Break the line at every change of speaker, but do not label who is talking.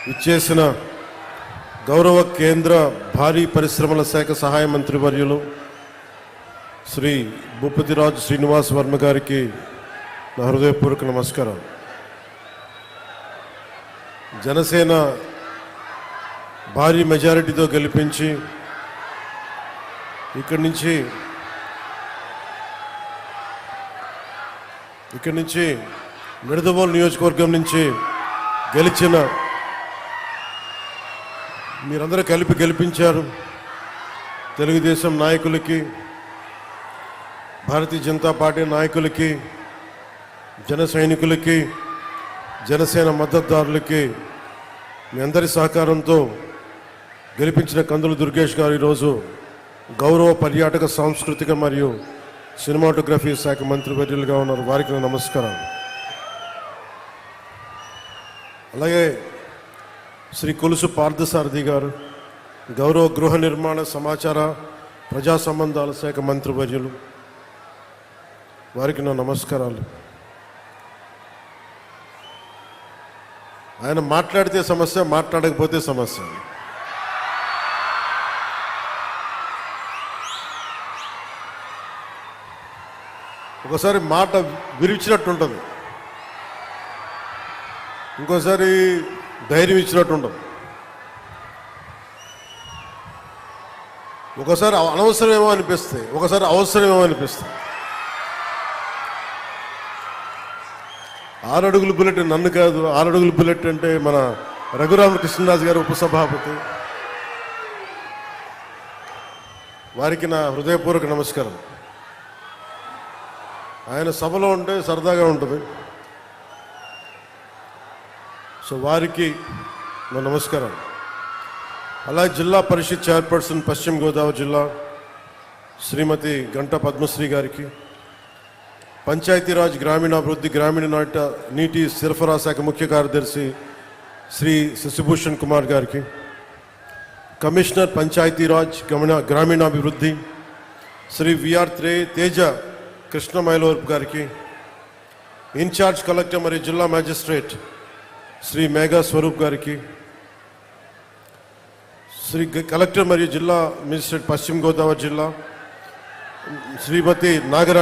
ఇచ్చేసిన గౌరవ కేంద్ర భారీ పరిశ్రమల శాఖ సహాయ మంత్రి వర్యులు శ్రీ భూపతిరాజు శ్రీనివాస్ వర్మ గారికి నా హృదయపూర్వక నమస్కారం జనసేన భారీ మెజారిటీతో గెలిపించి ఇక్కడి నుంచి ఇక్కడి నుంచి నిడదవోలు నియోజకవర్గం నుంచి గెలిచిన మీరందరూ కలిపి గెలిపించారు. తెలుగుదేశం నాయకులకి భారతీయ జనతా పార్టీ నాయకులకి జన సైనికులకి జనసేన మద్దతుదారులకి మీ అందరి సహకారంతో గెలిపించిన కందులు దుర్గేష్ గారు ఈరోజు గౌరవ పర్యాటక సాంస్కృతిక మరియు సినిమాటోగ్రఫీ శాఖ మంత్రి వర్యులుగా ఉన్నారు. వారికి నమస్కారం అలాగే శ్రీ కొలుసు పార్థసారథి గారు గౌరవ గృహ నిర్మాణ సమాచార ప్రజా సంబంధాల శాఖ మంత్రివర్యులు వారికి నా నమస్కారాలు. ఆయన మాట్లాడితే సమస్య మాట్లాడకపోతే సమస్య. ఒకసారి మాట విరిచినట్టు ఉంటుంది ఇంకోసారి ధైర్యం ఇచ్చినట్టు ఉండదు. ఒకసారి అనవసరమేమో అనిపిస్తే ఒకసారి అవసరమేమో అనిపిస్తుంది ఆరడుగుల బుల్లెట్ నన్ను కాదు. ఆరడుగుల బుల్లెట్ అంటే మన రఘురామ కృష్ణరాజు గారు ఉపసభాపతి. వారికి నా హృదయపూర్వక నమస్కారం. ఆయన సభలో ఉంటే సరదాగా ఉంటుంది. సో వారికి నా నమస్కారం. అలా జిల్లా పరిషత్ చైర్పర్సన్ పశ్చిమ గోదావరి జిల్లా శ్రీమతి గంట పద్మశ్రీ గారికి పంచాయతీరాజ్ గ్రామీణాభివృద్ధి గ్రామీణ నాట నీటి సరఫరా శాఖ ముఖ్య కార్యదర్శి శ్రీ శశిభూషణ్ కుమార్ గారికి కమిషనర్ పంచాయతీరాజ్ గమన గ్రామీణాభివృద్ధి శ్రీ విఆర్ త్రే తేజ కృష్ణ మైలోర్ గారికి ఇన్ఛార్జ్ కలెక్టర్ మరియు జిల్లా మ్యాజిస్ట్రేట్ శ్రీ మేఘా స్వరూప్ గారికి శ్రీ కలెక్టర్ మరియు జిల్లా మెజిస్ట్రేట్ పశ్చిమ గోదావరి జిల్లా శ్రీమతి నాగరాణి